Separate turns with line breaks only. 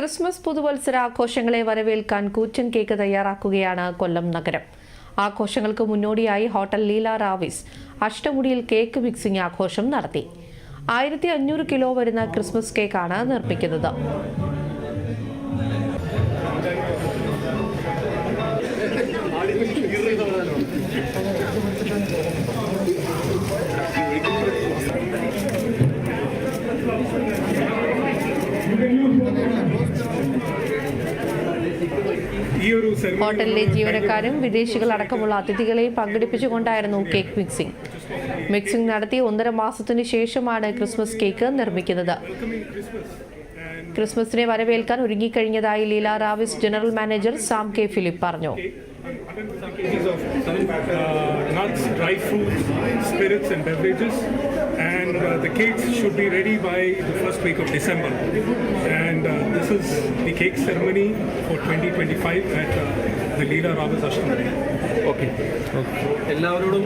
Christmas പുതുവത്സര ആഘോഷങ്ങളെ വരവേൽക്കാൻ കൂറ്റൻ കേക്ക് തയ്യാറാക്കുകയാണ് കൊല്ലം നഗരം. ആഘോഷങ്ങൾക്ക് മുന്നോടിയായി ഹോട്ടൽ ലീല റാവിസ് അഷ്ടമുടിയിൽ കേക്ക് മിക്സിംഗ് ആഘോഷം നടത്തി. ആയിരത്തി അഞ്ഞൂറ് കിലോ വരുന്ന ക്രിസ്മസ് കേക്കാണ് നിർമ്മിക്കുന്നത്. ഹോട്ടലിലെ ജീവനക്കാരും വിദേശികളടക്കമുള്ള അതിഥികളെയും പങ്കെടുപ്പിച്ചുകൊണ്ടായിരുന്നു കേക്ക് മിക്സിംഗ് മിക്സിംഗ് നടത്തി ഒന്നര മാസത്തിനു ശേഷമാണ് ക്രിസ്മസ് കേക്ക് നിർമ്മിക്കുന്നത് ക്രിസ്മസിനെ വരവേൽക്കാൻ ഒരുങ്ങിക്കഴിഞ്ഞതായി Leela Raviz general manager Sam K Philip പറഞ്ഞു
150 kgs of nuts, dry fruits, spirits, and beverages. And uh, the cakes should be ready by the first week of December. And this is the cake ceremony for 2025 at uh, the Leela Ravas Ashtamari.
Okay എല്ലാവരോടും